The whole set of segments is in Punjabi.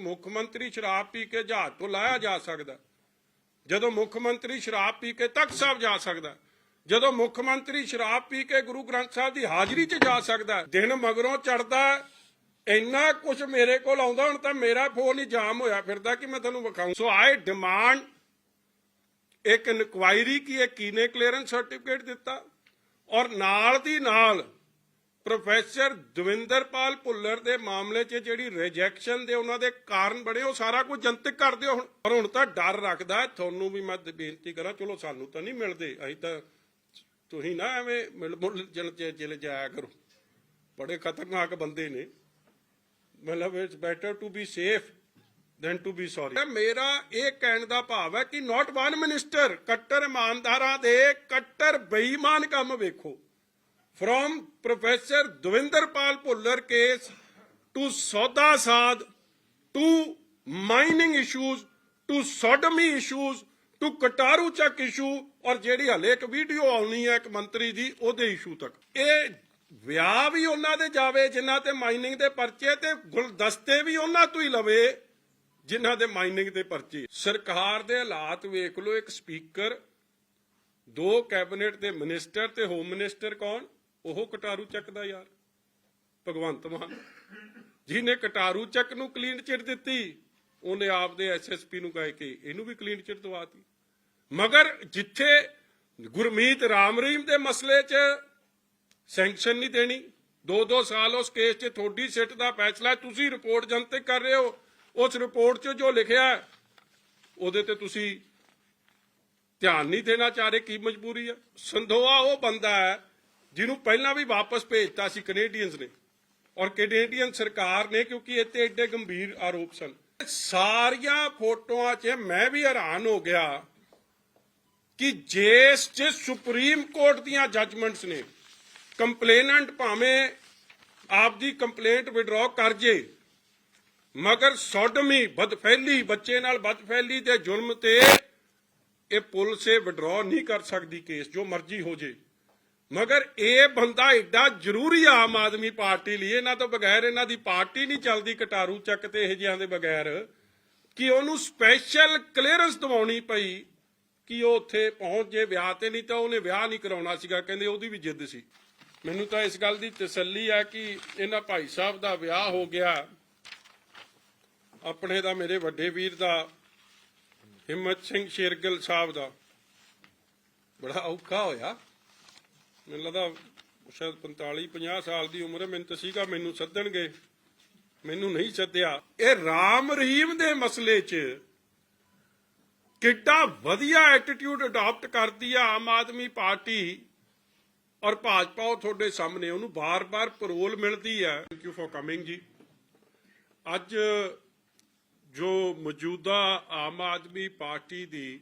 ਮੁੱਖ ਮੰਤਰੀ ਸ਼ਰਾਬ ਪੀ ਕੇ ਜਹਾਜ਼ ਤੋਂ ਲਾਇਆ ਜਾ ਸਕਦਾ। ਜਦੋਂ ਮੁੱਖ ਮੰਤਰੀ ਸ਼ਰਾਬ ਪੀ ਕੇ ਤਖਤ ਸਾਹਿਬ ਜਾ ਸਕਦਾ। ਜਦੋਂ ਮੁੱਖ ਮੰਤਰੀ ਸ਼ਰਾਬ ਪੀ ਕੇ ਗੁਰੂ ਗ੍ਰੰਥ ਸਾਹਿਬ ਦੀ ਹਾਜ਼ਰੀ 'ਚ ਜਾ ਸਕਦਾ। ਦਿਨ ਮਗਰੋਂ ਚੜਦਾ ਇੰਨਾ ਕੁਝ ਮੇਰੇ ਕੋਲ ਆਉਂਦਾ, ਹੁਣ ਤਾਂ ਮੇਰਾ ਫੋਨ ਹੀ ਜਾਮ ਹੋਇਆ ਫਿਰਦਾ ਕਿ ਮੈਂ ਤੁਹਾਨੂੰ ਵਿਖਾਉਂ। ਸੋ ਆਈ ਡਿਮਾਂਡ ਇੱਕ ਇਨਕੁਆਇਰੀ ਕੀ ਇਹ ਕੀਨੇ ਕਲੀਅਰੈਂਸ ਸਰਟੀਫਿਕੇਟ ਦਿੱਤਾ? ਔਰ ਨਾਲ ਦੀ ਨਾਲ ਪ੍ਰੋਫੈਸਰ ਦਵਿੰਦਰਪਾਲ ਭੁੱਲਰ ਦੇ ਮਾਮਲੇ 'ਚ ਜਿਹੜੀ ਰਿਜੈਕਸ਼ਨ ਦੇ ਉਹਨਾਂ ਦੇ ਕਾਰਨ ਬਣੇ, ਉਹ ਸਾਰਾ ਕੁਝ ਜਨਤਕ ਕਰ ਦਿਓ ਹੁਣ। ਪਰ ਹੁਣ ਤਾਂ ਡਰ ਰੱਖਦਾ ਤੁਹਾਨੂੰ ਵੀ ਮੈਂ ਬੇਨਤੀ ਕਰਾਂ, ਚਲੋ ਸਾਨੂੰ ਤਾਂ ਨਹੀਂ ਮਿਲਦੇ। ਅਸੀਂ ਤਾਂ ਤੁਸੀਂ ਨਾ ਐਵੇਂ ਮਿਲ ਮੁਲ ਜਲ ਜਾਇਆ ਕਰੋ। ਬੜੇ ਖਤਰਨਾਕ ਬੰਦੇ ਨੇ। ਮਤਲਬ it's better to be safe than to be sorry ਮੇਰਾ ਇਹ ਕਹਿਣ ਦਾ ਭਾਵ ਹੈ ਕਿ ਨਾਟ ਵਨ ਮਿਨਿਸਟਰ ਕੱਟਰ ਇਮਾਨਦਾਰਾਂ ਦੇ ਕੱਟਰ ਬੇਈਮਾਨ ਕੰਮ ਵੇਖੋ। From Professor Dwinderpal Puller case to Soda Saad, to mining issues, to sodomy issues, to Kataru Chak issue ਔਰ ਜਿਹੜੀ ਹਲੇ ਇੱਕ ਵੀਡੀਓ ਆਉਣੀ ਹੈ ਇੱਕ ਮੰਤਰੀ ਦੀ ਉਹਦੇ ਇਸ਼ੂ ਤੱਕ ਇਹ ਵਿਆਹ ਵੀ ਉਹਨਾਂ ਦੇ ਜਾਵੇ ਜਿਨ੍ਹਾਂ ਤੇ ਮਾਈਨਿੰਗ ਦੇ ਪਰਚੇ ਤੇ ਗੁਲਦਸਤੇ ਵੀ ਉਹਨਾਂ ਤੋਂ ਹੀ ਲਵੇ ਜਿਨ੍ਹਾਂ ਦੇ ਮਾਈਨਿੰਗ ਦੇ ਪਰਚੇ ਸਰਕਾਰ ਦੇ ਹਾਲਾਤ ਵੇਖ ਲਓ ਇੱਕ ਸਪੀਕਰ ਦੋ ਕੈਬਨਿਟ ਦੇ ਮਿਨਿਸਟਰ ਤੇ ਹੋਮ ਮਿਨਿਸਟਰ ਕੌਣ ਉਹ ਕਟਾਰੂ ਚੱਕ ਦਾ ਯਾਰ, ਭਗਵੰਤ ਮਾਨ। ਜਿਹਨੇ ਕਟਾਰੂ ਚੱਕ ਨੂੰ ਕਲੀਨ ਚਿਟ ਦਿੱਤੀ, ਉਹਨੇ ਆਪਦੇ ਐਸਐਸਪੀ ਨੂੰ ਕਹੇ ਕਿ ਇਹਨੂੰ ਵੀ ਕਲੀਨ ਚਿਟ ਦਵਾਤੀ। ਮਗਰ ਜਿੱਥੇ ਗੁਰਮੀਤ ਰਾਮ ਰਹੀਮ ਦੇ ਮਸਲੇ 'ਚ ਸੈਂਕਸ਼ਨ ਨਹੀਂ ਦੇਣੀ ਦੋ ਦੋ ਸਾਲ ਉਸ ਕੇਸ 'ਚ ਤੁਹਾਡੀ ਸਿੱਟ ਦਾ ਫੈਸਲਾ ਤੁਸੀਂ ਰਿਪੋਰਟ ਜਨਤਕ ਕਰ ਰਹੇ ਹੋ, ਉਸ ਰਿਪੋਰਟ 'ਚ ਜੋ ਲਿਖਿਆ ਉਹਦੇ ਤੇ ਤੁਸੀਂ ਧਿਆਨ ਨਹੀਂ ਦੇਣਾ ਚਾਹ ਰਹੇ, ਕੀ ਮਜਬੂਰੀ ਹੈ? ਸੰਧੋਆ ਉਹ ਬੰਦਾ ਹੈ ਜਿਹਨੂੰ ਪਹਿਲਾਂ ਵੀ ਵਾਪਸ ਭੇਜਤਾ ਸੀ ਕੈਨੇਡੀਅਨਸ ਨੇ। ਔਰ ਕੈਨੇਡੀਅਨ ਸਰਕਾਰ ਨੇ, ਕਿਉਂਕਿ ਇੱਥੇ ਐਡੇ ਗੰਭੀਰ ਆਰੋਪ ਸਨ। ਸਾਰੀਆਂ ਫੋਟੋਆਂ 'ਚ ਮੈਂ ਵੀ ਹੈਰਾਨ ਹੋ ਗਿਆ ਕਿ ਜਿਸ ਚ ਸੁਪਰੀਮ ਕੋਰਟ ਦੀਆਂ ਜੱਜਮੈਂਟਸ ਨੇ। ਕੰਪਲੇਨੈਂਟ ਭਾਵੇਂ ਆਪਦੀ ਕੰਪਲੇਂਟ ਵਿਡਰਾਅ ਕਰ ਜੇ, ਮਗਰ ਸੋਡਮੀ, ਬਦਫੈਲੀ, ਬੱਚੇ ਨਾਲ ਬਦਫੈਲੀ ਦੇ ਜੁਲਮ ਤੇ ਇਹ ਪੁਲਿਸ ਇਹ ਵਿਡਰਾਅ ਨਹੀਂ ਕਰ ਸਕਦੀ ਕੇਸ ਜੋ ਮਰਜ਼ੀ ਹੋ ਜੇ। ਮਗਰ ਇਹ ਬੰਦਾ ਏਡਾ ਜ਼ਰੂਰੀ ਆਮ ਆਦਮੀ ਪਾਰਟੀ ਲਈ, ਇਹਨਾਂ ਤੋਂ ਬਗੈਰ ਇਹਨਾਂ ਦੀ ਪਾਰਟੀ ਨਹੀਂ ਚੱਲਦੀ ਕਟਾਰੂ ਚੱਕ ਤੇ ਇਹ ਜਿਹਾਂ ਦੇ ਬਗੈਰ, ਕਿ ਉਹਨੂੰ ਸਪੈਸ਼ਲ ਕਲੀਅਰੈਂਸ ਦਿਵਾਉਣੀ ਪਈ ਕਿ ਉਹ ਉੱਥੇ ਪਹੁੰਚ ਜੇ, ਵਿਆਹ ਤੇ ਨਹੀਂ ਤਾਂ ਉਹਨੇ ਵਿਆਹ ਨਹੀਂ ਕਰਾਉਣਾ ਸੀਗਾ, ਕਹਿੰਦੇ ਉਹਦੀ ਵੀ ਜਿੱਦ ਸੀ। ਮੈਨੂੰ ਤਾਂ ਇਸ ਗੱਲ ਦੀ ਤਸੱਲੀ ਆ ਕਿ ਇਹਨਾਂ ਭਾਈ ਸਾਹਿਬ ਦਾ ਵਿਆਹ ਹੋ ਗਿਆ। ਆਪਣੇ ਦਾ ਮੇਰੇ ਵੱਡੇ ਵੀਰ ਦਾ, ਹਿੰਮਤ ਸਿੰਘ ਸ਼ੇਰਗਿੱਲ ਸਾਹਿਬ ਦਾ। ਬੜਾ ਔਖਾ ਹੋਇਆ। ਮੈਨੂੰ ਲੱਗਦਾ ਸ਼ਾਇਦ 45 50 ਸਾਲ ਦੀ ਉਮਰ ਹੈ, ਮੈਨੂੰ ਤਾਂ ਸੀਗਾ, ਮੈਨੂੰ ਸੱਦਣਗੇ। ਮੈਨੂੰ ਨਹੀਂ ਸੱਦਿਆ। ਇਹ ਰਾਮ ਰਹੀਮ ਦੇ ਮਸਲੇ 'ਚ ਕਿੱਡਾ ਵਧੀਆ ਐਟੀਟਿਊਡ ਅਡਾਪਟ ਕਰਦੀ ਆ ਆਮ ਆਦਮੀ ਪਾਰਟੀ ਔਰ ਭਾਜਪਾ ਉਹ ਤੁਹਾਡੇ ਸਾਹਮਣੇ, ਉਹਨੂੰ ਬਾਰ-ਬਾਰ ਪਰੋਲ ਮਿਲਦੀ ਹੈ ਥੈਂਕ ਯੂ ਫॉर ਕਮਿੰਗ ਜੀ। ਅੱਜ ਜੋ ਮੌਜੂਦਾ ਆਮ ਆਦਮੀ ਪਾਰਟੀ ਦੀ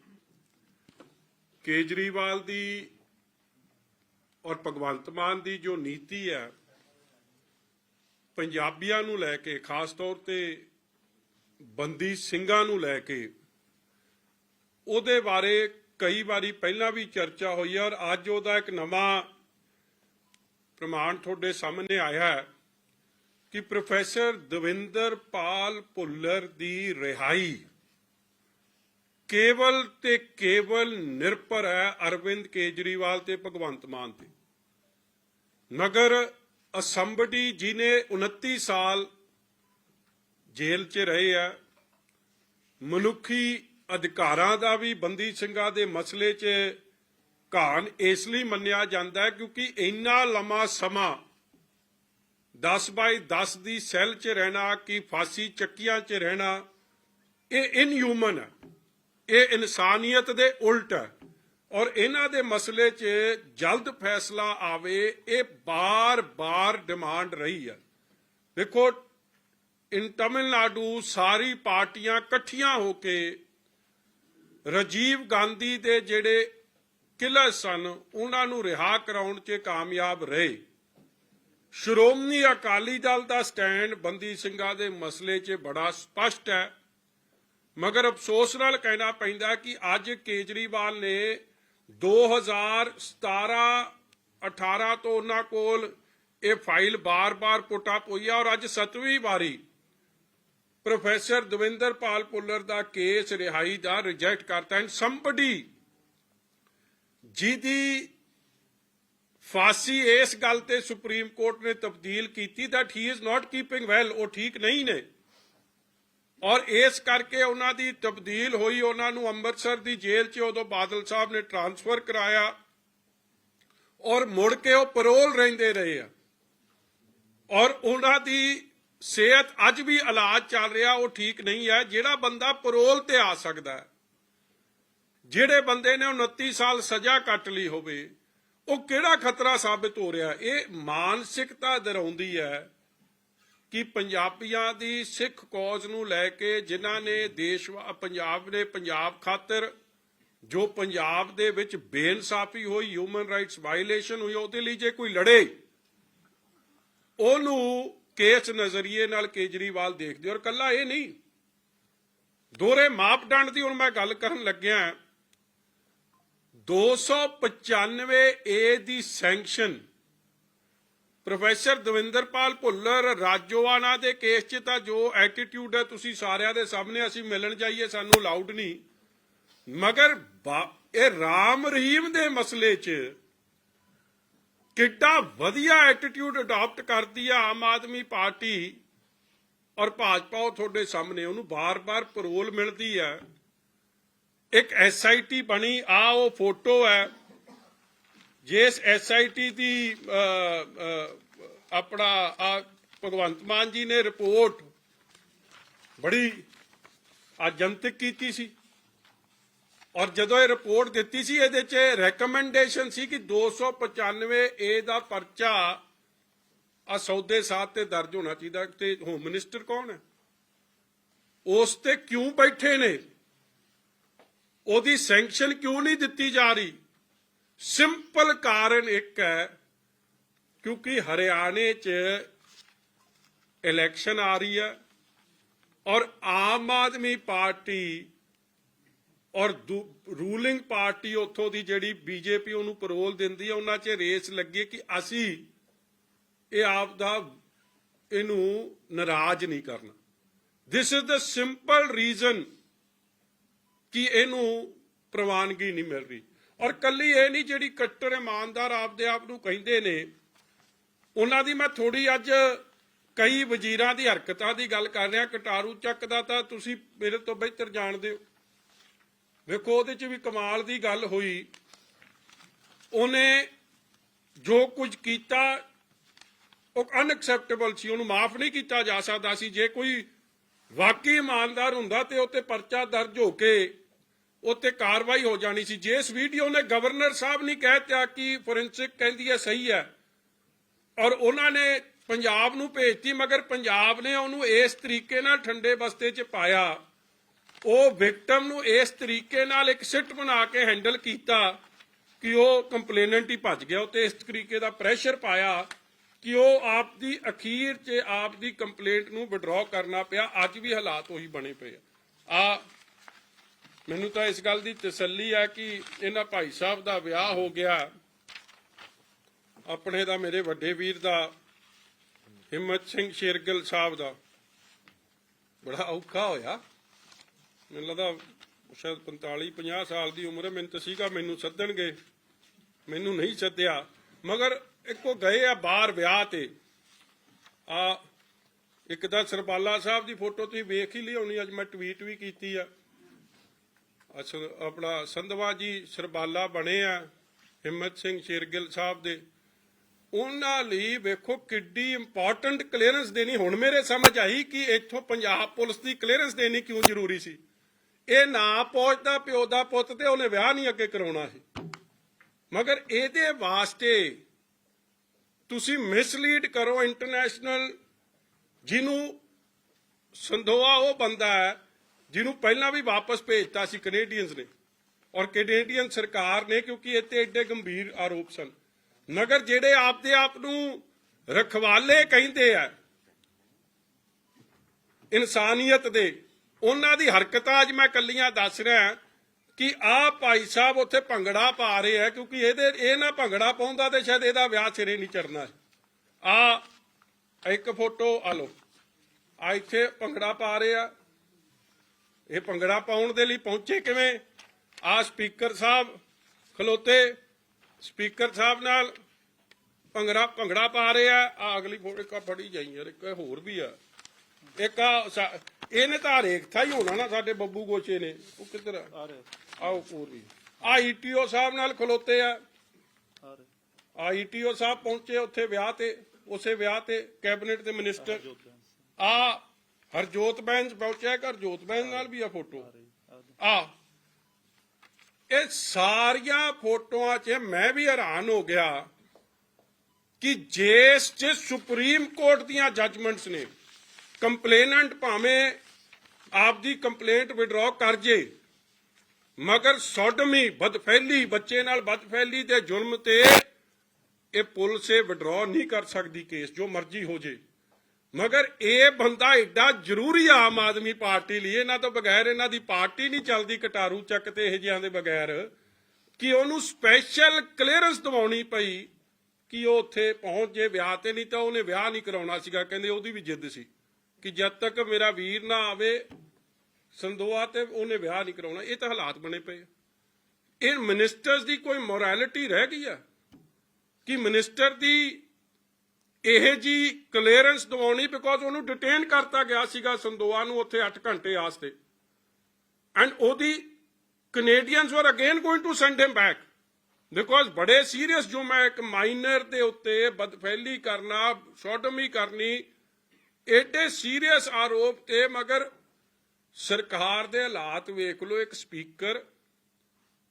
ਕੇਜਰੀਵਾਲ ਦੀ ਔਰ ਭਗਵੰਤ ਮਾਨ ਦੀ ਜੋ ਨੀਤੀ ਹੈ, ਪੰਜਾਬੀਆਂ ਨੂੰ ਲੈ ਕੇ, ਖਾਸ ਤੌਰ ਤੇ ਬੰਦੀ ਸਿੰਘਾਂ ਨੂੰ ਲੈ ਕੇ, ਉਹਦੇ ਬਾਰੇ ਕਈ ਵਾਰੀ ਪਹਿਲਾਂ ਵੀ ਚਰਚਾ ਹੋਈ ਹੈ ਔਰ ਅੱਜ ਉਹਦਾ ਇੱਕ ਨਵਾਂ ਪ੍ਰਮਾਣ ਤੁਹਾਡੇ ਸਾਹਮਣੇ ਆਇਆ ਹੈ ਕਿ ਪ੍ਰੋਫੈਸਰ ਦਵਿੰਦਰ ਪਾਲ ਭੁੱਲਰ ਦੀ ਰਿਹਾਈ ਕੇਵਲ ਤੇ ਕੇਵਲ ਨਿਰਭਰ ਹੈ ਅਰਵਿੰਦ ਕੇਜਰੀਵਾਲ ਤੇ ਭਗਵੰਤ ਮਾਨ ਤੇ। ਮਗਰ ਅਸੰਬਡੀ ਜਿਨੇ 29 ਸਾਲ ਜੇਲ੍ਹ 'ਚ ਰਹੇ ਆ, ਮਨੁੱਖੀ ਅਧਿਕਾਰਾਂ ਦਾ ਵੀ ਬੰਦੀ ਸਿੰਘਾਂ ਦੇ ਮਸਲੇ 'ਚ ਘਾਣ ਇਸ ਲਈ ਮੰਨਿਆ ਜਾਂਦਾ ਕਿਉਂਕਿ ਇੰਨਾ ਲੰਮਾ ਸਮਾਂ 10 ਬਾਈ 10 ਦੀ ਸੈੱਲ 'ਚ ਰਹਿਣਾ, ਕਿ ਫਾਸੀ ਚੱਕੀਆਂ 'ਚ ਰਹਿਣਾ, ਇਹ ਇਨਹਿਊਮਨ ਹੈ। ਇਹ ਇਨਸਾਨੀਅਤ ਦੇ ਉਲਟ ਹੈ। ਔਰ ਇਹਨਾਂ ਦੇ ਮਸਲੇ 'ਚ ਜਲਦ ਫੈਸਲਾ ਆਵੇ, ਇਹ ਬਾਰ-ਬਾਰ ਡਿਮਾਂਡ ਰਹੀ ਹੈ। ਦੇਖੋ ਇਨ ਤਮਿਲਨਾਡੂ ਸਾਰੀ ਪਾਰਟੀਆਂ ਇਕੱਠੀਆਂ ਹੋ ਕੇ ਰਾਜੀਵ ਗਾਂਧੀ ਦੇ ਜਿਹੜੇ ਕਿਲਰ ਸਨ, ਉਹਨਾਂ ਨੂੰ ਰਿਹਾ ਕਰਾਉਣ 'ਚ ਕਾਮਯਾਬ ਰਹੇ। ਸ਼੍ਰੋਮਣੀ ਅਕਾਲੀ ਦਲ ਦਾ ਸਟੈਂਡ ਬੰਦੀ ਸਿੰਘਾਂ ਦੇ ਮਸਲੇ 'ਚ ਬੜਾ ਸਪਸ਼ਟ ਹੈ। ਮਗਰ ਅਫਸੋਸ ਨਾਲ ਕਹਿਣਾ ਪੈਂਦਾ ਕਿ ਅੱਜ ਕੇਜਰੀਵਾਲ ਨੇ 2017 18 ਤੋਂ ਉਹਨਾਂ ਕੋਲ ਇਹ ਫਾਈਲ ਬਾਰ-ਬਾਰ ਪੁੱਟ ਅਪ ਹੋਈ ਹੈ ਔਰ ਅੱਜ ਸੱਤਵੀਂ ਵਾਰੀ ਪ੍ਰੋਫੈਸਰ ਦਵਿੰਦਰਪਾਲ ਪੁੱਲਰ ਦਾ ਕੇਸ ਰਿਹਾਈ ਦਾ ਰਿਜੈਕਟ ਕਰਤਾ ਐਂਡ ਸੰਬਡੀ ਜਿਹਦੀ ਫਾਂਸੀ ਇਸ ਗੱਲ ਤੇ ਸੁਪਰੀਮ ਕੋਰਟ ਨੇ ਤਬਦੀਲ ਕੀਤੀ that he is not keeping well, ਉਹ ਠੀਕ ਨਹੀਂ ਨੇ। ਔਰ ਇਸ ਕਰਕੇ ਉਹਨਾਂ ਦੀ ਤਬਦੀਲ ਹੋਈ, ਉਹਨਾਂ ਨੂੰ ਅੰਮ੍ਰਿਤਸਰ ਦੀ ਜੇਲ੍ਹ 'ਚ ਉਦੋਂ ਬਾਦਲ ਸਾਹਿਬ ਨੇ ਟਰਾਂਸਫਰ ਕਰਾਇਆ ਔਰ ਮੁੜ ਕੇ ਉਹ ਪਰੋਲ ਰਹਿੰਦੇ ਰਹੇ ਆ। ਔਰ ਉਹਨਾਂ ਦੀ ਸਿਹਤ ਅੱਜ ਵੀ ਇਲਾਜ ਚੱਲ ਰਿਹਾ, ਉਹ ਠੀਕ ਨਹੀਂ ਹੈ। ਜਿਹੜਾ ਬੰਦਾ ਪਰੋਲ ਤੇ ਆ ਸਕਦਾ ਹੈ, ਜਿਹੜੇ ਬੰਦੇ ਨੇ 29 ਸਾਲ ਸਜ਼ਾ ਕੱਟ ਲਈ ਹੋਵੇ, ਉਹ ਕਿਹੜਾ ਖਤਰਾ ਸਾਬਿਤ ਹੋ ਰਿਹਾ? ਇਹ ਮਾਨਸਿਕਤਾ ਦਰਾਉਂਦੀ ਹੈ ਕਿ ਪੰਜਾਬੀਆਂ ਦੀ ਸਿੱਖ ਕੌਜ਼ ਨੂੰ ਲੈ ਕੇ ਜਿਨ੍ਹਾਂ ਨੇ ਦੇਸ਼ ਪੰਜਾਬ ਨੇ ਪੰਜਾਬ ਖਾਤਰ ਜੋ ਪੰਜਾਬ ਦੇ ਵਿੱਚ ਬੇਇਨਸਾਫੀ ਹੋਈ ਹਿਊਮਨ ਰਾਈਟਸ ਵਾਇਲੇਸ਼ਨ ਹੋਈ, ਉਹਦੇ ਲਈ ਜੇ ਕੋਈ ਲੜੇ, ਉਹਨੂੰ ਕੇਸ ਨਜ਼ਰੀਏ ਨਾਲ ਕੇਜਰੀਵਾਲ ਦੇਖਦੇ ਔਰ ਕੱਲਾ ਇਹ ਨਹੀਂ ਦੋਰੇ ਮਾਪਦੰਡ ਦੀ ਹੁਣ ਮੈਂ ਗੱਲ ਕਰਨ ਲੱਗਿਆ 295 ਏ ਦੀ ਸੈਂਕਸ਼ਨ ਪ੍ਰੋਫੈਸਰ ਦਵਿੰਦਰਪਾਲ ਭੁੱਲਰ, ਰਾਜੋਆਣਾ ਦੇ ਕੇਸ 'ਚ ਤਾਂ ਜੋ ਐਟੀਟਿਊਡ ਹੈ, ਤੁਸੀਂ ਸਾਰਿਆਂ ਦੇ ਸਾਹਮਣੇ ਅਸੀਂ ਮਿਲਣ ਜਾਈਏ, ਸਾਨੂੰ ਅਲਾਉਡ ਨਹੀਂ। ਮਗਰ ਇਹ ਰਾਮ ਰਹੀਮ ਦੇ ਮਸਲੇ 'ਚ ਕਿੱਡਾ ਵਧੀਆ ਐਟੀਟਿਊਡ ਅਡਾਪਟ ਕਰਦੀ ਆ ਆਮ ਆਦਮੀ ਪਾਰਟੀ ਔਰ ਭਾਜਪਾ ਉਹ ਤੁਹਾਡੇ ਸਾਹਮਣੇ, ਉਹਨੂੰ ਬਾਰ-ਬਾਰ ਪਰੋਲ ਮਿਲਦੀ ਹੈ। ਇੱਕ ਐਸਆਈਟੀ ਬਣੀ ਆ ਉਹ ਫੋਟੋ ਹੈ। ਜਿਸ ਐਸਆਈਟੀ ਦੀ ਅ, ਅ, ਆਪਣਾ ਆ ਭਗਵੰਤ ਮਾਨ ਜੀ ਨੇ ਰਿਪੋਰਟ ਬੜੀ ਅਜੰਤਕ ਕੀਤੀ ਸੀ। ਔਰ ਜਦੋਂ ਇਹ ਰਿਪੋਰਟ ਦਿੱਤੀ ਸੀ ਇਹਦੇ 'ਚ ਰეკਮੈਂਡੇਸ਼ਨ ਸੀ ਕਿ 295 ਏ ਦਾ ਪਰਚਾ ਆ ਸੌਦੇ ਸਾਥ ਤੇ ਦਰਜ ਹੋਣਾ ਚਾਹੀਦਾ ਤੇ ਹੋਮ ਮਿਨਿਸਟਰ ਕੌਣ ਹੈ? ਉਸ ਤੇ ਕਿਉਂ ਬੈਠੇ ਨੇ? ਉਹਦੀ ਸੈਂਕਸ਼ਨ ਕਿਉਂ ਨਹੀਂ ਦਿੱਤੀ ਜਾ ਰਹੀ? ਸਿੰਪਲ ਕਾਰਨ ਇੱਕ ਹੈ, ਕਿਉਂਕਿ ਹਰਿਆਣੇ 'ਚ ਇਲੈਕਸ਼ਨ ਆ ਰਹੀ ਹੈ ਔਰ ਆਮ ਆਦਮੀ ਪਾਰਟੀ ਔਰ ਰੂਲਿੰਗ ਪਾਰਟੀ ਉੱਥੋਂ ਦੀ ਜਿਹੜੀ ਬੀਜੇਪੀ ਉਹਨੂੰ ਪਰੋਲ ਦਿੰਦੀ ਹੈ, ਉਹਨਾਂ 'ਚ ਰੇਸ ਲੱਗੇ ਕਿ ਅਸੀਂ ਇਹ ਆਪ ਦਾ ਇਹਨੂੰ ਨਾਰਾਜ਼ ਨਹੀਂ ਕਰਨਾ। This is the simple reason ਕਿ ਇਹਨੂੰ ਪ੍ਰਵਾਨਗੀ ਨਹੀਂ ਮਿਲ ਰਹੀ। ਔਰ ਕੱਲੀ ਇਹ ਨਹੀਂ ਜਿਹੜੀ ਕੱਟਰ ਇਮਾਨਦਾਰ ਆਪਦੇ ਆਪ ਨੂੰ ਕਹਿੰਦੇ ਨੇ, ਉਹਨਾਂ ਦੀ ਮੈਂ ਥੋੜੀ ਅੱਜ ਕਈ ਵਜ਼ੀਰਾਂ ਦੀ ਹਰਕਤਾਂ ਦੀ ਗੱਲ ਕਰ ਰਿਹਾ, ਕਟਾਰੂ ਚੱਕ ਦਾ ਤਾਂ ਤੁਸੀਂ ਮੇਰੇ ਤੋਂ ਬਿਹਤਰ ਜਾਣਦੇ ਹੋ। ਵੇਖੋ, ਉਹਦੇ 'ਚ ਵੀ ਕਮਾਲ ਦੀ ਗੱਲ ਹੋਈ। ਉਹਨੇ ਜੋ ਕੁਝ ਕੀਤਾ, ਉਹ ਅਨਐਕਸੈਪਟੇਬਲ ਸੀ, ਉਹਨੂੰ ਮਾਫ ਨਹੀਂ ਕੀਤਾ ਜਾ ਸਕਦਾ ਸੀ। ਜੇ ਕੋਈ ਵਾਕਈ ਇਮਾਨਦਾਰ ਹੁੰਦਾ ਤੇ ਉਹ ਤੇ ਪਰਚਾ ਦਰਜ ਹੋ ਕੇ ਉੱਤੇ ਕਾਰਵਾਈ ਹੋ ਜਾਣੀ ਸੀ। ਜੇ ਇਸ ਵੀਡੀਓ ਨੇ ਗਵਰਨਰ ਸਾਹਿਬ ਨਹੀਂ ਕਹਿਤਾ ਕਿ ਫੋਰੈਂਸਿਕ ਕਹਿੰਦੀ ਹੈ, ਸਹੀ ਹੈ। ਔਰ ਉਹਨਾਂ ਨੇ ਪੰਜਾਬ ਨੂੰ ਭੇਜਤੀ, ਮਗਰ ਪੰਜਾਬ ਨੇ ਉਹਨੂੰ ਇਸ ਤਰੀਕੇ ਨਾਲ ਠੰਡੇ ਬਸਤੇ 'ਚ ਪਾਇਆ। ਉਹ ਵਿਕਟਮ ਨੂੰ ਇਸ ਤਰੀਕੇ ਨਾਲ ਇੱਕ ਸਿੱਟ ਬਣਾ ਕੇ ਹੈਂਡਲ ਕੀਤਾ ਕਿ ਉਹ ਕੰਪਲੇਨੈਂਟ ਹੀ ਭੱਜ ਗਿਆ। ਤੇ ਇਸ ਤਰੀਕੇ ਦਾ ਪ੍ਰੈਸ਼ਰ ਪਾਇਆ ਕਿ ਉਹ ਆਪ ਦੀ ਅਖੀਰ 'ਚ ਆਪ ਦੀ ਕੰਪਲੇਂਟ ਨੂੰ ਵਿਡਰਾਅ ਕਰਨਾ ਪਿਆ। ਅੱਜ ਵੀ ਹਾਲਾਤ ਉਹੀ ਬਣੇ ਪਏ ਆ। ਮੈਨੂੰ ਤਾਂ ਇਸ ਗੱਲ ਦੀ ਤਸੱਲੀ ਹੈ ਕਿ ਇਹਨਾਂ ਭਾਈ ਸਾਹਿਬ ਦਾ ਵਿਆਹ ਹੋ ਗਿਆ। ਆਪਣੇ ਦਾ ਮੇਰੇ ਵੱਡੇ ਵੀਰ ਦਾ, ਹਿੰਮਤ ਸਿੰਘ ਸ਼ੇਰਗਿੱਲ ਸਾਹਿਬ ਦਾ। ਬੜਾ ਔਖਾ ਹੋਇਆ। ਮੈਨੂੰ ਲੱਗਦਾ ਸ਼ਾਇਦ 45 50 ਸਾਲ ਦੀ ਉਮਰ ਮੈਨੂੰ ਤਾਂ ਸੀਗਾ, ਮੈਨੂੰ ਸੱਦਣਗੇ। ਮੈਨੂੰ ਨਹੀਂ ਸੱਦਿਆ। ਮਗਰ ਇੱਕੋ ਗਏ ਆ ਬਾਹਰ ਵਿਆਹ ਤੇ। ਆ ਇੱਕ ਤਾਂ ਸਰਪਾਲਾ ਸਾਹਿਬ ਦੀ ਫੋਟੋ ਤੁਸੀਂ ਵੇਖ ਹੀ ਲਈ ਹੋਣੀ ਅੱਜ ਮੈਂ ਟਵੀਟ ਵੀ ਕੀਤੀ ਆ। ਆਪਣਾ ਸੰਧਵਾ ਜੀ ਸਰਬਾਲਾ ਬਣੇ ਆ, ਹਿੰਮਤ ਸਿੰਘ ਸ਼ੇਰਗਿੱਲ ਸਾਹਿਬ ਦੇ। ਉਹਨਾਂ ਲਈ ਵੇਖੋ ਕਿੱਡੀ ਇੰਪੋਰਟੈਂਟ ਕਲੀਅਰੈਂਸ ਦੇਣੀ। ਹੁਣ ਮੇਰੇ ਸਮਝ ਆਈ ਕਿ ਇੱਥੋਂ ਪੰਜਾਬ ਪੁਲਿਸ ਦੀ ਕਲੀਅਰੈਂਸ ਦੇਣੀ ਕਿਉਂ ਜ਼ਰੂਰੀ ਸੀ। ਇਹ ਨਾ ਪਹੁੰਚਦਾ ਪਿਓ ਦਾ ਪੁੱਤ ਤੇ ਉਹਨੇ ਵਿਆਹ ਨਹੀਂ ਅੱਗੇ ਕਰਾਉਣਾ ਸੀ। ਮਗਰ ਇਹਦੇ ਵਾਸਤੇ ਤੁਸੀਂ ਮਿਸਲੀਡ ਕਰੋ ਇੰਟਰਨੈਸ਼ਨਲ ਜਿਹਨੂੰ ਸੰਧੋਆ ਉਹ ਬੰਦਾ ਹੈ ਜਿਹਨੂੰ ਪਹਿਲਾਂ ਵੀ ਵਾਪਸ ਭੇਜਤਾ ਸੀ ਕੈਨੇਡੀਅਨਸ ਨੇ। ਔਰ ਕੈਨੇਡੀਅਨ ਸਰਕਾਰ ਨੇ, ਕਿਉਂਕਿ ਇੱਥੇ ਐਡੇ ਗੰਭੀਰ ਆਰੋਪ ਸਨ। ਨਗਰ ਜਿਹੜੇ ਆਪਦੇ ਆਪ ਨੂੰ ਰਖਵਾਲੇ ਕਹਿੰਦੇ ਆ, ਇਨਸਾਨੀਅਤ ਦੇ, ਉਹਨਾਂ ਦੀ ਹਰਕਤਾਂ ਅੱਜ ਮੈਂ ਕੱਲੀਆਂ ਦੱਸ ਰਿਹਾ ਕਿ ਆਹ ਭਾਈ ਸਾਹਿਬ ਉੱਥੇ ਭੰਗੜਾ ਪਾ ਰਹੇ ਆ, ਕਿਉਂਕਿ ਇਹਦੇ, ਇਹ ਨਾ ਭੰਗੜਾ ਪਾਉਂਦਾ ਤੇ ਸ਼ਾਇਦ ਇਹਦਾ ਵਿਆਹ ਸਿਰੇ ਨਹੀਂ ਚੜਨਾ ਆ, ਇੱਕ ਫੋਟੋ, ਆ ਲਓ। ਆ ਇੱਥੇ ਭੰਗੜਾ ਪਾ ਰਹੇ ਆ। ਇਹ ਭੰਗੜਾ ਪਾਉਣ ਦੇ ਲਈ ਪਹੁੰਚੇ ਕਿਵੇਂ? ਆ ਸਪੀਕਰ ਸਾਹਿਬ ਖਲੋਤੇ। ਸਪੀਕਰ ਸਾਹਿਬ ਨਾਲ ਭੰਗੜਾ ਭੰਗੜਾ ਪਾ ਰਹੇ ਆ। ਆ ਅਗਲੀ ਫੋਟੋ ਕਾ ਫੜੀ ਜਾਈ ਯਾਰ ਇੱਕ ਹੋਰ ਵੀ ਆ। ਇੱਕ ਆ ਇਹਨੇ ਤਾਂ ਰੇਖਤਾ ਹੀ ਹੋਣਾ ਨਾ ਸਾਡੇ ਬੱਬੂ ਗੋਚੇ ਨੇ। ਉਹ ਕਿੱਧਰ ਆ? ਆਓ ਵੀ। ਆ ਈਟੀਓ ਸਾਹਿਬ ਨਾਲ ਖਲੋਤੇ ਆ। ਆ ਈਟੀਓ ਸਾਹਿਬ ਪਹੁੰਚੇ ਉੱਥੇ ਵਿਆਹ ਤੇ ਉਸੇ ਵਿਆਹ ਤੇ ਕੈਬਨਿਟ ਦੇ ਮਿਨਿਸਟਰ। ਆ ਹਰਜੋਤ ਬੈਂਸ ਪਹੁੰਚਿਆ ਕਿ ਹਰਜੋਤ ਬੈਂਸ ਨਾਲ ਵੀ ਆ ਫੋਟੋ। ਆ। ਇਹ ਸਾਰੀਆਂ ਫੋਟੋਆਂ 'ਚ ਮੈਂ ਵੀ ਹੈਰਾਨ ਹੋ ਗਿਆ ਕਿ ਜਿਸ ਚ ਸੁਪਰੀਮ ਕੋਰਟ ਦੀਆਂ ਜੱਜਮੈਂਟਸ ਨੇ। ਕੰਪਲੇਨੈਂਟ ਭਾਵੇਂ ਆਪਦੀ ਕੰਪਲੇਂਟ ਵਿਡਰਾਅ ਕਰ ਜੇ, ਮਗਰ ਸੋਡਮੀ ਬਦਫੈਲੀ, ਬੱਚੇ ਨਾਲ ਬਦਫੈਲੀ ਦੇ ਜੁਰਮ ਤੇ ਇਹ ਪੁਲਿਸ ਇਹ ਵਿਡਰਾਅ ਨਹੀਂ ਕਰ ਸਕਦੀ ਕੇਸ ਜੋ ਮਰਜ਼ੀ ਹੋ ਜੇ। ਮਗਰ ਇਹ ਬੰਦਾ ਏਡਾ ਜ਼ਰੂਰੀ ਆਮ ਆਦਮੀ ਪਾਰਟੀ ਲਈ, ਇਹਨਾਂ ਤੋਂ ਬਗੈਰ ਇਹਨਾਂ ਦੀ ਪਾਰਟੀ ਨਹੀਂ ਚੱਲਦੀ ਕਟਾਰੂ ਚੱਕ ਤੇ ਇਹ ਜਿਹਾਂ ਦੇ ਬਗੈਰ, ਕਿ ਉਹਨੂੰ ਸਪੈਸ਼ਲ ਕਲੀਅਰੈਂਸ ਦਿਵਾਉਣੀ ਪਈ ਕਿ ਉਹ ਉੱਥੇ ਪਹੁੰਚ ਜੇ, ਵਿਆਹ ਤੇ ਨਹੀਂ ਤਾਂ ਉਹਨੇ ਵਿਆਹ ਨਹੀਂ ਕਰਾਉਣਾ ਸੀਗਾ, ਕਹਿੰਦੇ ਉਹਦੀ ਵੀ ਜਿੱਦ ਸੀ ਕਿ ਜਦ ਤੱਕ ਮੇਰਾ ਵੀਰ ਨਾ ਆਵੇ, ਸੰਦੋਆ ਤੇ ਉਹਨੇ ਵਿਆਹ ਨਹੀਂ ਕਰਾਉਣਾ, ਇਹ ਤਾਂ ਹਾਲਾਤ ਬਣੇ ਪਏ ਇਹ ਮਿਨਿਸਟਰਸ ਦੀ ਕੋਈ ਮੋਰੈਲਿਟੀ ਰਹਿ ਗਈ ਆ? ਕਿ ਮਿਨਿਸਟਰ ਦੀ ਇਹ ਜੀ ਕਲੀਅਰੈਂਸ ਦਿਵਾਉਣੀ ਬਿਕੋਜ਼ ਉਹਨੂੰ ਡਿਟੇਨ ਕਰਤਾ ਗਿਆ ਸੀਗਾ ਸੰਦੋਆ ਨੂੰ ਉੱਥੇ 8 ਘੰਟੇ ਆਸਤੇ। ਐਂਡ ਉਹਦੀ Canadians were again going to send him back because ਬੜੇ ਸੀਰੀਅਸ ਜੋ ਮੈਂ ਇੱਕ ਮਾਈਨਰ ਦੇ ਉੱਤੇ ਬਦਫੈਲੀ ਕਰਨਾ, ਸੋਡਮੀ ਕਰਨੀ, ਏਡੇ ਸੀਰੀਅਸ ਆਰੋਪ ਤੇ ਮਗਰ ਸਰਕਾਰ ਦੇ ਹਾਲਾਤ ਵੇਖ ਲਓ, ਇੱਕ ਸਪੀਕਰ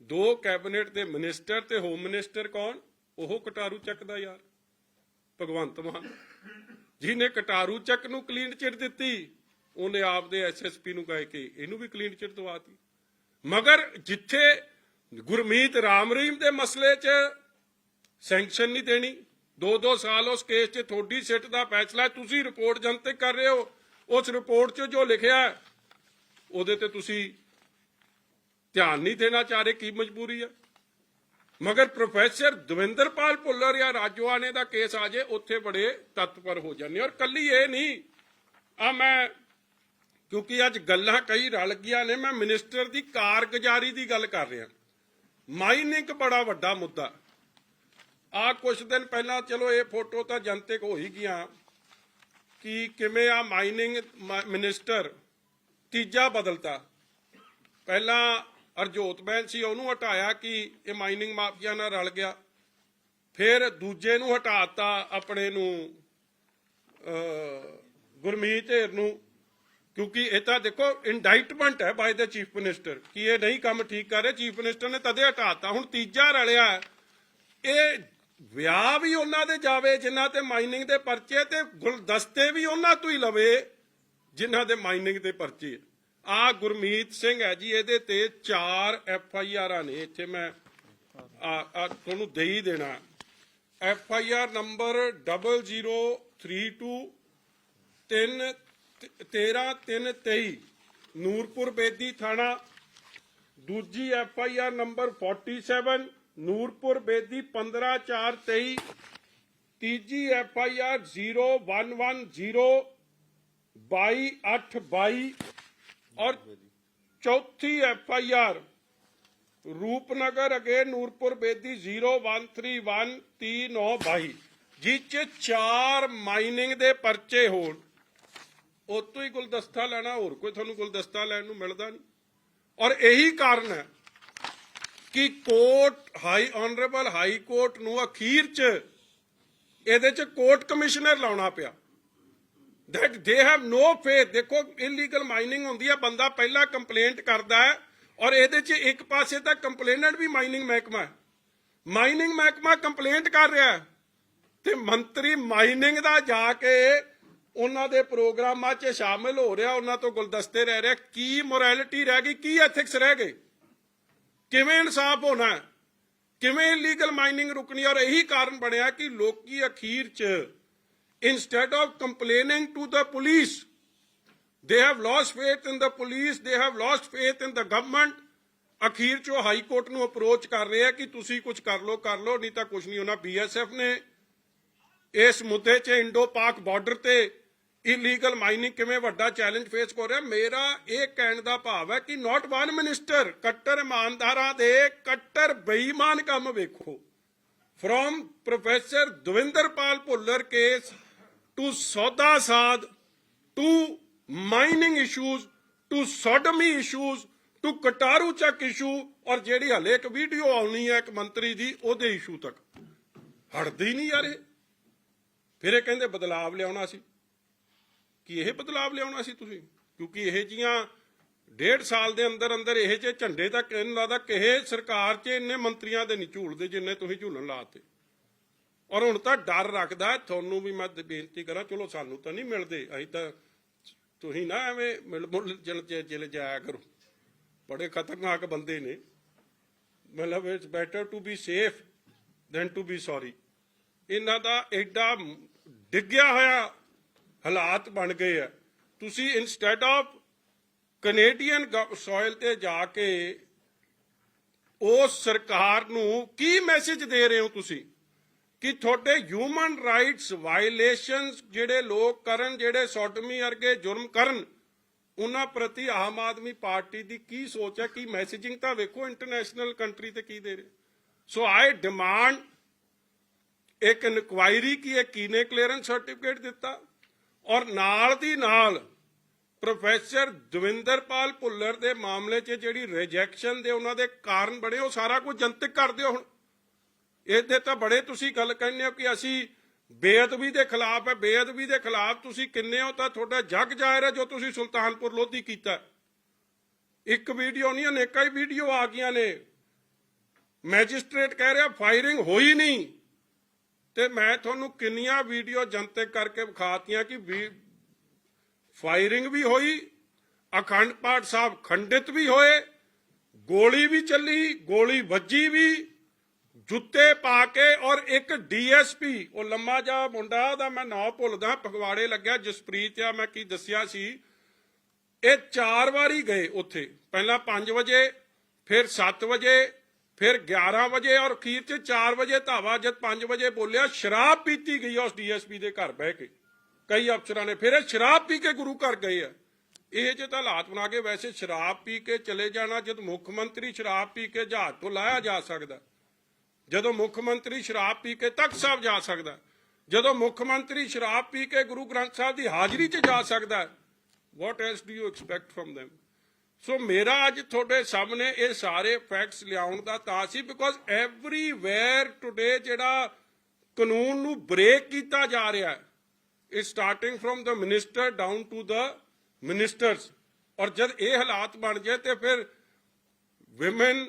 ਦੋ ਕੈਬਨਿਟ ਦੇ ਮਿਨਿਸਟਰ ਤੇ ਹੋਮ ਮਿਨਿਸਟਰ ਕੌਣ? ਉਹ ਕਟਾਰੂ ਚੱਕਦਾ ਯਾਰ। ਭਗਵੰਤ ਮਾਨ, ਜਿਹਨੇ ਕਟਾਰੂ ਚੱਕ ਨੂੰ ਕਲੀਨ ਚਿੱਟ ਦਿੱਤੀ, ਉਹਨੇ ਆਪਦੇ ਐਸਐਸਪੀ ਨੂੰ ਕਹੇ ਕਿ ਇਹਨੂੰ ਵੀ ਕਲੀਨ ਚਿੱਟ ਦਵਾਤੀ। ਮਗਰ ਜਿੱਥੇ ਗੁਰਮੀਤ ਰਾਮ ਰਹੀਮ ਦੇ ਮਸਲੇ 'ਚ ਸੈਂਕਸ਼ਨ ਨਹੀਂ ਦੇਣੀ ਦੋ ਦੋ ਸਾਲ ਉਸ ਕੇਸ 'ਚ ਥੋੜੀ ਸਿੱਟ ਦਾ ਫੈਸਲਾ, ਤੁਸੀਂ ਰਿਪੋਰਟ ਜਨਤਕ ਕਰ ਰਹੇ ਹੋ, ਉਸ ਰਿਪੋਰਟ 'ਚ ਜੋ ਲਿਖਿਆ, ਉਹਦੇ ਤੇ ਤੁਸੀਂ ਧਿਆਨ ਨਹੀਂ ਦੇਣਾ ਚਾਹ ਰਹੇ, ਕੀ ਮਜਬੂਰੀ ਹੈ ਮਗਰ ਪ੍ਰੋਫੈਸਰ ਦਵਿੰਦਰਪਾਲ ਭੁੱਲਰ ਜਾਂ ਰਾਜਵਾਨੇ ਦਾ ਕੇਸ ਆ ਜੇ, ਉੱਥੇ ਬੜੇ ਤਤਪਰ ਹੋ ਜਾਂਦੇ ਔਰ ਕੱਲੀ ਇਹ ਨਹੀਂ, ਆ ਮੈਂ, ਕਿਉਂਕਿ ਅੱਜ ਗੱਲਾਂ ਕਈ ਰਲ ਗਈਆਂ ਨੇ, ਮੈਂ ਮਿਨਿਸਟਰ ਦੀ ਕਾਰਗੁਜ਼ਾਰੀ ਦੀ ਗੱਲ ਕਰ ਰਿਹਾ। ਮਾਈਨਿੰਗ ਬੜਾ ਵੱਡਾ ਮੁੱਦਾ। ਆ ਕੁਝ ਦਿਨ ਪਹਿਲਾਂ, ਚਲੋ ਇਹ ਫੋਟੋ ਤਾਂ ਜਨਤਕ ਹੋ ਹੀ ਗਿਆ ਕਿ ਕਿਵੇਂ ਆ ਮਾਈਨਿੰਗ ਮਿਨਿਸਟਰ ਤੀਜਾ ਬਦਲਤਾ। ਪਹਿਲਾਂ ਹਰਜੋਤ ਬੈਂਸ ਸੀ, ਉਹਨੂੰ ਹਟਾਇਆ ਕਿ ਇਹ ਮਾਈਨਿੰਗ ਮਾਫੀਆ ਨਾਲ ਰਲ ਗਿਆ। ਫਿਰ ਦੂਜੇ ਨੂੰ ਹਟਾਤਾ ਆਪਣੇ ਨੂੰ ਗੁਰਮੀਤ ਢੇਰ ਨੂੰ, ਕਿਉਂਕਿ ਇਹ ਤਾਂ ਦੇਖੋ ਇੰਡਾਈਟਮੈਂਟ ਹੈ ਬਾਈ ਦਾ ਚੀਫ ਮਿਨਿਸਟਰ ਕਿ ਇਹ ਨਹੀਂ ਕੰਮ ਠੀਕ ਕਰ ਰਹੇ। ਚੀਫ ਮਿਨਿਸਟਰ ਨੇ ਤਦੇ ਹਟਾਤਾ, ਹੁਣ ਤੀਜਾ ਰਲਿਆ। ਇਹ ਵਿਆਹ ਵੀ ਉਹਨਾਂ ਦੇ ਜਾਵੇ, ਜਿਨ੍ਹਾਂ ਤੇ ਮਾਈਨਿੰਗ ਦੇ ਪਰਚੇ, ਤੇ ਗੁਲਦਸਤੇ ਵੀ ਉਹਨਾਂ ਤੋਂ ਹੀ ਲਵੇ, ਜਿਨ੍ਹਾਂ ਦੇ ਮਾਈਨਿੰਗ ਦੇ ਪਰਚੇ। ਆ ਗੁਰਮੀਤ ਸਿੰਘ ਹੈ ਜੀ, ਇਹਦੇ ਤੇ 4 ਐਫ ਆਈ ਆਰਾਂ ਨੇ। ਇੱਥੇ ਮੈਂ ਆ ਤੁਹਾਨੂੰ ਦੇ ਹੀ ਦੇਣਾ। F I R number 0032 3 13 323 Nurpur Bedi ਥਾਣਾ। ਦੂਜੀ F I R number 47 Nurpur Bedi 15 4 23 ਤੀਜੀ ਐਫ ਆਈ ਆਰ 0110 22 8 22 ਔਰ ਚੌਥੀ ਐਫ ਆਈ ਆਰ, ਰੂਪਨਗਰ ਅਗੇ ਨੂਰਪੁਰ ਬੇਦੀ 0131 3922 ਜਿਹ ਚ ਚਾਰ ਮਾਈਨਿੰਗ ਦੇ ਪਰਚੇ ਹੋਣ। ਉਤੋਂ ਹੀ ਗੁਲਦਸਤਾ ਲੈਣਾ, ਹੋਰ ਕੋਈ ਤੁਹਾਨੂੰ ਗੁਲਦਸਤਾ ਲੈਣ ਨੂੰ ਮਿਲਦਾ ਨਹੀਂ। ਔਰ ਇਹੀ ਕਾਰਨ ਹੈ ਕਿ court, high honourable high court ਨੂੰ ਅਖੀਰ ਚ ਇਹਦੇ ਚ ਕੋਰਟ ਕਮਿਸ਼ਨਰ ਲਾਉਣਾ ਪਿਆ। That they have no faith. ਦੇਖੋ ਇਲੀਗਲ ਮਾਈਨਿੰਗ ਹੁੰਦੀ ਹੈ ਬੰਦਾ ਪਹਿਲਾਂ ਕੰਪਲੇਂਟ ਕਰਦਾ ਹੈ ਔਰ ਇਹਦੇ 'ਚ ਇੱਕ ਪਾਸੇ ਤਾਂ ਕੰਪਲੇਨੈਂਟ ਵੀ ਮਾਈਨਿੰਗ ਮਹਿਕਮਾ ਮਾਈਨਿੰਗ ਮਹਿਕਮਾ ਕੰਪਲੇਂਟ ਕਰ ਰਿਹਾ ਹੈ। ਤੇ ਮੰਤਰੀ ਮਾਈਨਿੰਗ ਦਾ ਜਾ ਕੇ ਉਹਨਾਂ ਦੇ ਪ੍ਰੋਗਰਾਮਾਂ 'ਚ ਸ਼ਾਮਿਲ ਹੋ ਰਿਹਾ, ਉਹਨਾਂ ਤੋਂ ਗੁਲਦਸਤੇ ਰਹਿ ਰਿਹਾ। ਕੀ ਮੋਰੈਲਿਟੀ ਰਹਿ ਗਈ? ਕੀ ਐਥਿਕਸ ਰਹਿ ਗਏ? ਕਿਵੇਂ ਇਨਸਾਫ ਹੋਣਾ ਕਿਵੇਂ ਇਲੀਗਲ ਮਾਈਨਿੰਗ ਰੁਕਣੀ ਔਰ ਇਹੀ ਕਾਰਨ ਬਣਿਆ ਕਿ ਲੋਕੀ ਅਖੀਰ 'ਚ Instead of complaining to the police, they have lost faith in the police, they have lost faith in the government. ਅਖੀਰ ਚੋ ਹਾਈ ਕੋਰਟ ਨੂੰ ਅਪਰੋਚ ਕਰ ਰਹੇ ਆ ਕਿ ਤੁਸੀਂ ਕੁਝ ਕਰ ਲੋ ਕਰ ਲੋ ਨਹੀਂ ਤਾਂ ਕੁਝ ਨਹੀਂ ਹੋਣਾ ਬੀਐਸਐਫ ਨੇ ਇਸ ਮੁੱਦੇ 'ਚ ਇੰਡੋ ਪਾਕ ਬਾਰਡਰ ਤੇ ਇਲੀਗਲ ਮਾਈਨਿੰਗ ਕਿਵੇਂ ਵੱਡਾ ਚੈਲੰਜ ਫੇਸ ਕਰ ਰਿਹਾ ਮੇਰਾ ਇਹ ਕਹਿਣ ਦਾ ਭਾਵ ਹੈ ਕਿ ਨਾਟ ਵਨ ਮਿਨਿਸਟਰ ਕੱਟਰ ਇਮਾਨਦਾਰਾਂ ਦੇ ਕੱਟਰ ਬੇਈਮਾਨ ਕੰਮ ਵੇਖੋ from professor Davinderpal Bhullar case to Soda Saad to mining issues to sodomy issues to Kataru Chak issue ਔਰ ਜਿਹੜੀ ਹਲੇ ਇੱਕ ਵੀਡੀਓ ਆਉਣੀ ਹੈ ਇੱਕ ਮੰਤਰੀ ਦੀ, ਉਹਦੇ ਇਸ਼ੂ ਤੱਕ। ਹਟਦੀ ਨਹੀਂ ਯਾਰ ਇਹ। ਫਿਰ ਇਹ ਕਹਿੰਦੇ ਬਦਲਾਵ ਲਿਆਉਣਾ ਸੀ। ਕਿ ਇਹ ਬਦਲਾਵ ਲਿਆਉਣਾ ਸੀ ਤੁਸੀਂ? ਕਿਉਂਕਿ ਇਹ ਜੀਆਂ ਡੇਢ ਸਾਲ ਦੇ ਅੰਦਰ ਅੰਦਰ ਇਹ ਜੇ ਝੰਡੇ ਤੱਕ ਇਹਨਾਂ ਲੱਗਦਾ ਕਿਸੇ ਸਰਕਾਰ 'ਚ ਇੰਨੇ ਮੰਤਰੀਆਂ ਦੇ ਨਹੀਂ ਝੂਲਦੇ ਜਿੰਨੇ ਤੁਸੀਂ ਝੂਲਣ ਲਾਤੇ ਔਰ ਹੁਣ ਤਾਂ ਡਰ ਰੱਖਦਾ ਤੁਹਾਨੂੰ ਵੀ ਮੈਂ ਬੇਨਤੀ ਕਰਾਂ, ਚਲੋ ਸਾਨੂੰ ਤਾਂ ਨਹੀਂ ਮਿਲਦੇ, ਅਸੀਂ ਤਾਂ ਤੁਸੀਂ ਨਾ ਐਵੇਂ ਮਿਲ ਮੁਲ ਚਲ ਜਾਇਆ ਕਰੋ। ਬੜੇ ਖਤਰਨਾਕ ਬੰਦੇ ਨੇ। ਮਤਲਬ it's better to be safe than to be sorry ਇਹਨਾਂ ਦਾ ਐਡਾ ਡਿੱਗਿਆ ਹੋਇਆ ਹਾਲਾਤ ਬਣ ਗਏ ਆ। ਤੁਸੀਂ ਇਨਸਟੈਡ ਆਫ ਕੈਨੇਡੀਅਨ ਸੋਇਲ ਤੇ ਜਾ ਕੇ ਉਸ ਸਰਕਾਰ ਨੂੰ ਕੀ ਮੈਸੇਜ ਦੇ ਰਹੇ ਹੋ ਤੁਸੀਂ? ਕਿ ਤੁਹਾਡੇ ਹਿਊਮਨ ਰਾਈਟਸ ਵਾਇਲੇਸ਼ਨਸ ਜਿਹੜੇ ਲੋਕ ਕਰਨ, ਜਿਹੜੇ ਸੋਟਮੀ ਵਰਗੇ ਜੁਰਮ ਕਰਨ, ਉਹਨਾਂ ਪ੍ਰਤੀ ਆਮ ਆਦਮੀ ਪਾਰਟੀ ਦੀ ਕੀ ਸੋਚ ਹੈ, ਕੀ ਮੈਸੇਜਿੰਗ ਤਾਂ ਵੇਖੋ ਇੰਟਰਨੈਸ਼ਨਲ ਕੰਟਰੀ ਤੇ ਕੀ ਦੇ ਰਹੇ। ਸੋ ਆਈ ਡਿਮਾਂਡ ਇੱਕ ਇਨਕੁਆਇਰੀ ਕੀ ਇਹ ਕੀਨੇ ਕਲੀਅਰੈਂਸ ਸਰਟੀਫਿਕੇਟ ਦਿੱਤਾ? ਔਰ ਨਾਲ ਦੀ ਨਾਲ ਪ੍ਰੋਫੈਸਰ ਦਵਿੰਦਰਪਾਲ ਭੁੱਲਰ ਦੇ ਮਾਮਲੇ 'ਚ ਜਿਹੜੀ ਰਿਜੈਕਸ਼ਨ ਦੇ ਉਹਨਾਂ ਦੇ ਕਾਰਨ ਬਣੇ, ਉਹ ਸਾਰਾ ਕੁਝ ਜਨਤਕ ਕਰ ਦਿਓ ਹੁਣ। ਇਹਦੇ ਤਾਂ ਬੜੇ ਤੁਸੀਂ ਗੱਲ ਕਹਿੰਦੇ ਹੋ ਕਿ ਅਸੀਂ ਬੇਅਦਬੀ ਦੇ ਖਿਲਾਫ ਹੈ, ਬੇਅਦਬੀ ਦੇ ਖਿਲਾਫ ਤੁਸੀਂ ਕਿੰਨੇ ਹੋ ਤਾਂ ਤੁਹਾਡਾ ਜੱਗ ਜ਼ਾਹਿਰ ਹੈ ਜੋ ਤੁਸੀਂ ਸੁਲਤਾਨਪੁਰ ਲੋਧੀ ਕੀਤਾ ਇੱਕ ਵੀਡੀਓ ਨਹੀਂ, ਅਨੇਕਾਂ ਹੀ ਵੀਡੀਓ ਆ ਗਈਆਂ ਨੇ। ਮੈਜਿਸਟ੍ਰੇਟ ਕਹਿ ਰਿਹਾ, ਫਾਇਰਿੰਗ ਹੋਈ ਨਹੀਂ। ਤੇ ਮੈਂ ਤੁਹਾਨੂੰ ਕਿੰਨੀਆਂ ਵੀਡੀਓ ਜਨਤਕ ਕਰਕੇ ਵਿਖਾਤੀਆਂ ਕਿ ਵੀ ਫਾਇਰਿੰਗ ਵੀ ਹੋਈ, ਅਖੰਡ ਪਾਠ ਸਾਹਿਬ ਖੰਡਿਤ ਵੀ ਹੋਏ, ਗੋਲੀ ਵੀ ਚੱਲੀ, ਗੋਲੀ ਵੱਜੀ ਵੀ। ਜੁੱਤੇ ਪਾ ਕੇ ਔਰ ਇੱਕ ਡੀਐਸਪੀ, ਉਹ ਲੰਮਾ ਜਿਹਾ ਮੁੰਡਾ ਉਹਦਾ ਮੈਂ ਨਾਂ ਭੁੱਲਦਾ ਫਗਵਾੜੇ ਲੱਗਿਆ, ਜਸਪ੍ਰੀਤ ਆ, ਮੈਂ ਕੀ ਦੱਸਿਆ ਸੀ। ਇਹ ਚਾਰ ਵਾਰੀ ਗਏ ਉੱਥੇ, ਪਹਿਲਾਂ 5 ਵਜੇ, ਫਿਰ 7 ਵਜੇ, ਫਿਰ 11 ਵਜੇ ਔਰ ਅਖੀਰ 'ਚ 4 ਵਜੇ ਧਾਵਾ ਜਦ 5 ਵਜੇ ਬੋਲਿਆ, ਸ਼ਰਾਬ ਪੀਤੀ ਗਈ ਆ ਉਸ ਡੀਐਸਪੀ ਦੇ ਘਰ ਬਹਿ ਕੇ। ਕਈ ਅਫਸਰਾਂ ਨੇ ਫਿਰ ਇਹ ਸ਼ਰਾਬ ਪੀ ਕੇ ਗੁਰੂ ਘਰ ਗਏ ਆ। ਇਹ ਜੇ ਤਾਂ ਹਾਲਾਤ ਬਣਾ ਕੇ ਵੈਸੇ ਸ਼ਰਾਬ ਪੀ ਕੇ ਚਲੇ ਜਾਣਾ, ਜਦ ਮੁੱਖ ਮੰਤਰੀ ਸ਼ਰਾਬ ਪੀ ਕੇ ਜਹਾਜ਼ ਤੋਂ ਲਾਇਆ ਜਾ ਸਕਦਾ। ਜਦੋਂ ਮੁੱਖ ਮੰਤਰੀ ਸ਼ਰਾਬ ਪੀ ਕੇ ਤਖਤ ਸਾਹਿਬ ਜਾ ਸਕਦਾ ਜਦੋਂ ਮੁੱਖ ਮੰਤਰੀ ਸ਼ਰਾਬ ਪੀ ਕੇ ਗੁਰੂ ਗ੍ਰੰਥ ਸਾਹਿਬ ਦੀ ਹਾਜ਼ਰੀ 'ਚ ਜਾ ਸਕਦਾ what else do you expect from them? So ਮੇਰਾ ਅੱਜ ਤੁਹਾਡੇ ਸਾਹਮਣੇ ਇਹ ਸਾਰੇ ਫੈਕਟਸ ਲਿਆਉਣ ਦਾ ਤਾਂ ਸੀ ਬਿਕੋਜ਼ ਐਵਰੀਵੇਅਰ ਟੁਡੇ ਜਿਹੜਾ ਕਾਨੂੰਨ ਨੂੰ ਬ੍ਰੇਕ ਕੀਤਾ ਜਾ ਰਿਹਾ ਹੈ, is starting from the minister down to the ministers. ਔਰ ਜਦ ਇਹ ਹਾਲਾਤ ਬਣ ਜਾਏ ਤੇ ਫਿਰ women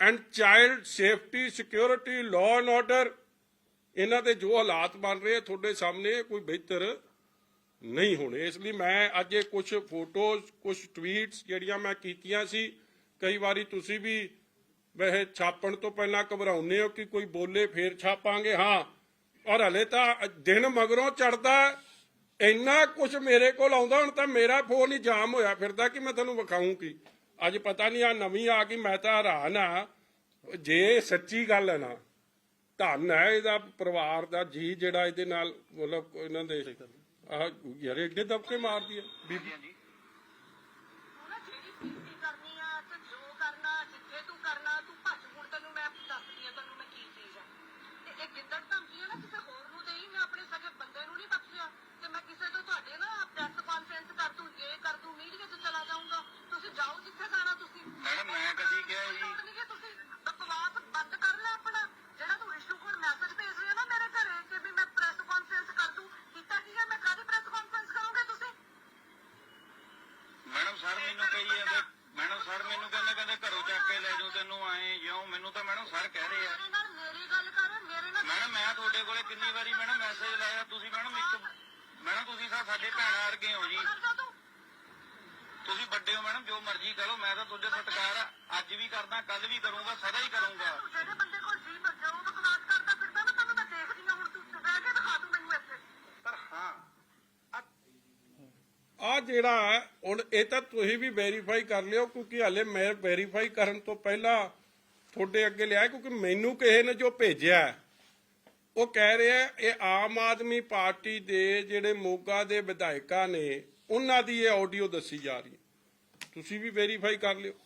and child safety security law and order, ਇਹਨਾਂ ਦੇ ਜੋ ਹਾਲਾਤ ਬਣ ਰਹੇ ਤੁਹਾਡੇ ਸਾਹਮਣੇ ਕੋਈ ਬਿਹਤਰ ਨਹੀਂ ਹੋਣੇ। ਇਸ ਲਈ ਮੈਂ ਅੱਜ ਇਹ ਕੁਝ ਫੋਟੋਜ਼ ਕੁਝ ਟਵੀਟਸ ਜਿਹੜੀਆਂ ਮੈਂ ਕੀਤੀਆਂ ਸੀ, ਕਈ ਵਾਰੀ ਤੁਸੀਂ ਵੀ ਵੈਸੇ ਛਾਪਣ ਤੋਂ ਪਹਿਲਾਂ ਘਬਰਾਉਂਦੇ ਹੋ ਕਿ ਕੋਈ ਬੋਲੇ ਫੇਰ ਛਾਪਾਂਗੇ, ਹਾਂ। ਔਰ ਹਲੇ ਤਾਂ ਦਿਨ ਮਗਰੋਂ ਚੜਦਾ ਇੰਨਾ ਕੁਝ ਮੇਰੇ ਕੋਲ ਆਉਂਦਾ, ਹੁਣ ਤਾਂ ਮੇਰਾ ਫੋਨ ਹੀ ਜਾਮ ਹੋਇਆ ਫਿਰਦਾ ਕਿ ਮੈਂ ਤੁਹਾਨੂੰ ਵਿਖਾਉਂ ਕੀ। ਅੱਜ ਪਤਾ ਨਹੀਂ ਆ ਨਵੀਂ ਆ ਗਈ, ਮੈਂ ਤਾਂ ਹੈਰਾਨ ਆ। ਜੇ ਸੱਚੀ ਗੱਲ ਹੈ ਨਾ, ਧੰਨ ਹੈ ਇਹਦਾ, ਪਰਿਵਾਰ ਦਾ, ਜੀ ਜਿਹੜਾ ਇਹਦੇ ਨਾਲ, ਮਤਲਬ ਇਹਨਾਂ ਦੇ ਆ ਯਾਰ ਏਡੇ ਦਬਕੇ ਮਾਰਦੀ ਹੈ। ਬੀਬੀ ਹਾਂਜੀ ਤੂੰ ਨਾ ਜਿਹੜੀ ਬੇਇੱਜ਼ਤੀ ਕਰਨੀ ਆ ਤੇ ਜੋ ਕਰਨਾ ਜਿੱਥੇ ਤੂੰ ਕਰਨਾ ਤੂੰ ਭੱਜ ਹੁਣ ਤੈਨੂੰ ਮੈਂ ਦੱਸਦੀ ਆ ਤੈਨੂੰ ਮੈਂ ਕੀ ਚੀਜ਼ ਆ ਤੇ ਇਹ ਜਿੱਦੜ ਧਮਕੀ ਆ ਨਾ ਕਿਸੇ ਹੋਰ ਨੂੰ ਦੇਈ ਮੈਂ ਆਪਣੇ ਸਕੇ ਬੰਦੇ ਨੂੰ ਨਹੀਂ ਬਖਸ਼ਿਆ ਤੇ ਮੈਂ ਕਿਸੇ ਤੋਂ ਤੁਹਾਡੇ ਨਾ ਪ੍ਰੈਸ ਕਾਨਫਰੰਸ ਕਰ ਦੂੰ ਇਹ ਕਰ ਦੂੰ ਮੀਡੀਆ 'ਚ ਚਲਾ ਜਾਊਂਗਾ ਤੁਸੀਂ ਜਾਓ ਜਿੱਥੇ ਜਾਣਾ ਤੁਸੀਂ ਮੈਡਮ, ਮੈਂ ਕਦੀ ਕਿਹਾ ਜੀ- ਸੁਣਨਗੇ ਤੁਸੀਂ ਬਕਵਾਸ ਬੰਦ ਕਰ ਲੈ ਆਪਣਾ ਜਿਹੜਾ ਤੂੰ ਇਸ਼ੂ ਕੋਲ ਮੈਸੇਜ ਭੇਜ ਰਿਹਾ ਨਾ ਮੇਰੇ ਘਰੇ ਕਿ ਵੀ ਮੈਂ ਪ੍ਰੈਸ ਕਾਨਫਰੰਸ ਕਰ ਦੂੰ ਕੀਤਾ ਕੀ ਹੈ ਮੈਂ ਕਾਹਦੀ ਪ੍ਰੈਸ ਕਾਨਫਰੰਸ ਕਰੋਗੇ ਤੁਸੀਂ ਮੈਡਮ ਸਰ ਮੈਨੂੰ ਕਹੀ ਜਾਂਦੇ ਮੈਡਮ ਸਰ ਮੈਨੂੰ ਕਹਿੰਦੇ ਕਹਿੰਦੇ ਘਰੋਂ ਚੱਕ ਕੇ ਲੈ ਜਾਊ ਤੈਨੂੰ ਆਏ ਜਿਉਂ ਮੈਨੂੰ ਤਾਂ ਮੈਡਮ ਸਰ ਕਹਿ ਰਹੇ ਆ ਮੇਰੇ ਨਾਲ ਮੇਰੀ ਗੱਲ ਕਰ ਮੇਰੇ ਨਾਲ ਮੈਡਮ ਮੈਂ ਤੁਹਾਡੇ ਕੋਲੇ ਕਿੰਨੀ ਵਾਰੀ ਮੈਡਮ ਮੈਸੇਜ ਲਾਇਆ ਤੁਸੀਂ ਮੈਡਮ ਇੱਕ ਮੈਡਮ ਤੁਸੀਂ ਤਾਂ ਸਾਡੇ ਭੈਣਾਂ ਵਰਗੇ ਹੋ ਜੀ। ਤੁਸੀਂ ਵੱਡੇ ਹੋ ਮੈਡਮ ਜੋ ਮਰਜ਼ੀ ਕਰੋ ਮੈਂ ਤਾਂ ਤੁਹਾਡੇ ਸਤਿਕਾਰ ਆ। ਅੱਜ ਵੀ ਕਰਦਾ ਕੱਲ ਵੀ ਕਰੂੰਗਾ ਸਦਾ ਹੀ ਕਰੂੰਗਾ। ਤੂੰ ਜਿਹੜੇ ਬੰਦੇ ਕੋਲ ਜੀ ਬੱਚਾ ਉਹ ਬਕਵਾਸ ਕਰਦਾ ਫਿਰਦਾ ਨਾ ਤੈਨੂੰ ਮੈਂ ਦੇਖਦੀ ਹਾਂ ਹੁਣ ਤੂੰ। ਬਹਿ ਕੇ ਦਿਖਾ ਦੂੰ ਮੈਨੂੰ ਇੱਥੇ। ਪਰ ਹਾਂ। ਆ ਜਿਹੜਾ ਹੁਣ ਇਹ ਤਾਂ ਤੁਸੀਂ ਵੀ ਵੈਰੀਫਾਈ ਕਰ ਲਿਓ ਕਿਉਂਕਿ ਹਾਲੇ ਮੈਂ ਵੈਰੀਫਾਈ ਕਰਨ ਤੋਂ ਪਹਿਲਾਂ ਤੁਹਾਡੇ ਅੱਗੇ ਲਿਆ ਕਿਉਂਕਿ ਮੈਨੂੰ ਕਿਸੇ ਨੇ ਜੋ ਭੇਜਿਆ ਹੈ, ਉਹ ਕਹਿ ਰਿਹਾ ਇਹ ਆਮ ਆਦਮੀ ਪਾਰਟੀ ਦੇ ਜਿਹੜੇ ਮੋਗਾ ਦੇ ਵਿਧਾਇਕਾਂ ਨੇ, ਉਹਨਾਂ ਦੀ ਇਹ ਆਡੀਓ ਦੱਸੀ ਜਾ ਰਹੀ ਹੈ। ਤੁਸੀਂ ਵੀ ਵੈਰੀਫਾਈ ਕਰ ਲਿਓ।